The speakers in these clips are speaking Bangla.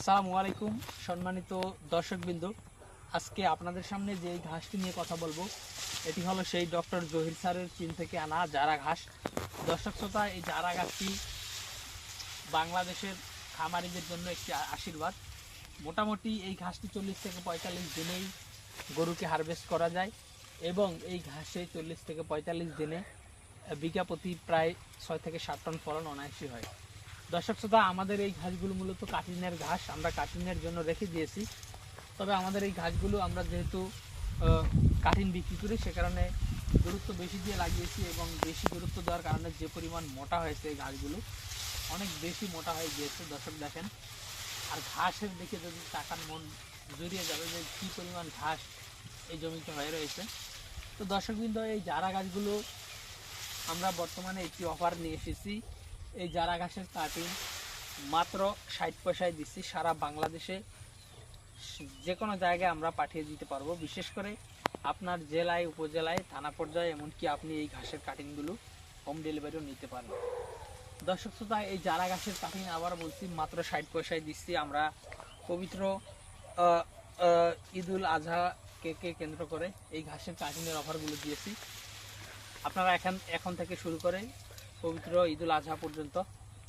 আসসালামু আলাইকুম সম্মানিত দর্শকবৃন্দ। আজকে আপনাদের সামনে যে ঘাসটি নিয়ে কথা বলব, এটি হলো সেই ডক্টর জহির স্যারের চীন থেকে আনা জারা ঘাস। দর্শক শ্রোতা, এই জারা ঘাসটি বাংলাদেশের খামারিদের জন্য একটি আশীর্বাদ। মোটামুটি এই ঘাসটি চল্লিশ থেকে পঁয়তাল্লিশ দিনেই গরুকে হারভেস্ট করা যায় এবং এই ঘাসে চল্লিশ থেকে পঁয়তাল্লিশ দিনে বিঘা প্রতি প্রায় ছয় থেকে সাত টন ফলন অনায়াসই হয়। দর্শক শ্রোতা, আমাদের এই ঘাসগুলো মূলত কাটিনের ঘাস, আমরা কাটিনের জন্য রেখে দিয়েছি। তবে আমাদের এই ঘাসগুলো আমরা যেহেতু কাটিন বিক্রি করি, সে কারণে গুরুত্ব বেশি দিয়ে লাগিয়েছি এবং বেশি গুরুত্ব দেওয়ার কারণে যে পরিমাণ মোটা হয়েছে এই ঘাসগুলো, অনেক বেশি মোটা হয়ে গিয়েছে। দর্শক দেখেন, আর ঘাসের দিকে যদি তাকান, মন জড়িয়ে যাবে যে কী পরিমাণ ঘাস এই জমিতে হয়ে রয়েছে। তো দর্শকবৃন্দ, এই জারা গাছগুলো আমরা বর্তমানে একটি অফার নিয়ে এসেছি এই জারা ঘাসের কাটিং মাত্র ষাট পয়সায় দিচ্ছি। সারা বাংলাদেশে যে কোনো জায়গায় আমরা পাঠিয়ে দিতে পারব। বিশেষ করে আপনার জেলায়, উপজেলায়, থানা পর্যায়ে, এমনকি আপনি এই ঘাসের কাটিংগুলো হোম ডেলিভারিও নিতে পারেন। দর্শক শ্রোতা, এই জারা ঘাসের কাটিং আবার বলছি, মাত্র ষাট পয়সায় দিচ্ছি আমরা পবিত্র ঈদুল আজহাকে কে কেন্দ্র করে এই ঘাসের কাটিংয়ের অফারগুলো দিয়েছি। আপনারা এখন এখন থেকে শুরু করে পবিত্র ঈদুল আজহা পর্যন্ত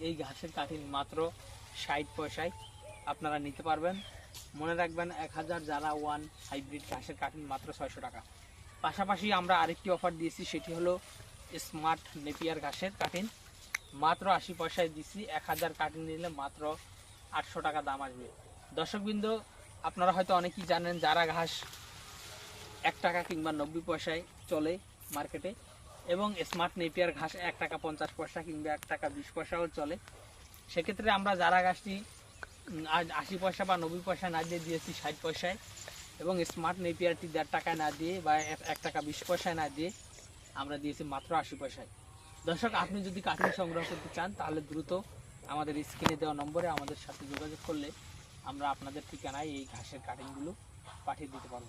এই ঘাসের কাঠিং মাত্র ষাট পয়সায় আপনারা নিতে পারবেন। মনে রাখবেন এক হাজার যারা ওয়ান হাইব্রিড ঘাসের কাঠিং মাত্র ছয়শো টাকা। পাশাপাশি আমরা আরেকটি অফার দিয়েছি, সেটি হলো স্মার্ট নেপিয়ার ঘাসের কাঠিন। মাত্র আশি পয়সায় দিছি, এক হাজার কাঠিন নিলে মাত্র আটশো টাকা দাম আসবে। দর্শকবৃন্দ, আপনারা হয়তো অনেকেই জানেন, যারা ঘাস এক টাকা কিংবা নব্বই পয়সায় চলে মার্কেটে এবং স্মার্ট নেপিয়ার ঘাস এক টাকা পঞ্চাশ পয়সা কিংবা এক টাকা বিশ পয়সাও চলে। সেক্ষেত্রে আমরা যারা উম, আজ আশি পয়সা বা নব্বই পয়সা না দিয়ে দিয়েছি ষাট পয়সায় এবং স্মার্ট নেপিয়ারটি দেড় টাকায় না দিয়ে বা এক- এক টাকা বিশ পয়সায় না দিয়ে আমরা দিয়েছি মাত্র আশি পয়সায়। দর্শক আপনি যদি কাটিং সংগ্রহ করতে চান তাহলে দ্রুত আমাদের স্ক্রিনে দেওয়া নম্বরে আমাদের সাথে যোগাযোগ করলে আমরা আপনাদের ঠিকানায় এই ঘাসের কাটিংগুলো পাঠিয়ে দিতে পারব।